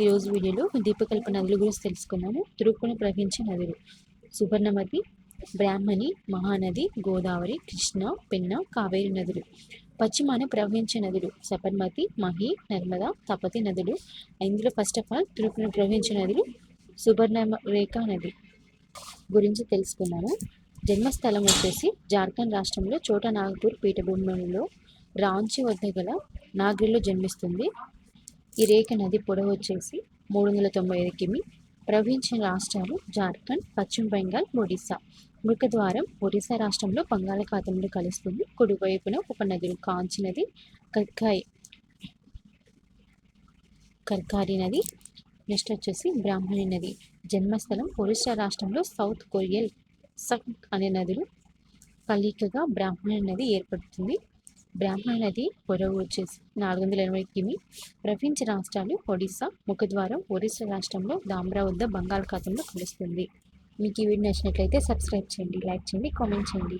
ఈరోజు వీడియోలో దీపకల్ప నదుల గురించి తెలుసుకున్నాము. తూర్పున ప్రవహించే నదులు. సువర్ణమతి బ్రాహ్మణి మహానది గోదావరి కృష్ణ పెన్న కావేరి నదులు. పశ్చిమాన ప్రవహించే నదులు. సబర్మతి మహి నర్మద తపతి నదులు. ఇందులో ఫస్ట్ ఆఫ్ ఆల్ తూర్పున ప్రవహించే నదులు సువర్ణరేఖ నది గురించి తెలుసుకున్నాము. జన్మస్థలం వచ్చేసి జార్ఖండ్ రాష్ట్రంలో చోటా నాగపూర్ పీఠభూమిలో రాంచి వద్ద గల నాగ్రిలో జన్మిస్తుంది. ఈ రేఖ నది పొడవు వచ్చేసి మూడు వందల తొంభై ఐదు కిమి. ప్రవహించిన రాష్ట్రాలు జార్ఖండ్ పశ్చిమ బెంగాల్ ఒడిశా. ముఖద్వారం ఒడిశా రాష్ట్రంలో బంగాళాఖాతంలో కలుస్తుంది. కుడివైపున ఒక నదులు కాంచి నది కర్కాయ్ కర్కారి నది నెక్స్ట్ వచ్చేసి బ్రాహ్మణి నది. జన్మస్థలం ఒరిస్సా రాష్ట్రంలో సౌత్ కొరియల్ సక్ అనే నదులు కలికగా బ్రాహ్మణి నది ఏర్పడుతుంది. బ్రాహ్మణ నది పొరవు వచ్చేసి నాలుగు వందల ఎనభై కిమి. ప్రపంచ రాష్ట్రాలు ఒడిస్సా ముఖద్వారం ఒరిస్సా రాష్ట్రంలో దామ్రా వద్ద బంగాళాఖాతంలో కలుస్తుంది. మీకు ఈ వీడియో నచ్చినట్లయితే సబ్స్క్రైబ్ చేయండి లైక్ చేయండి కామెంట్ చేయండి.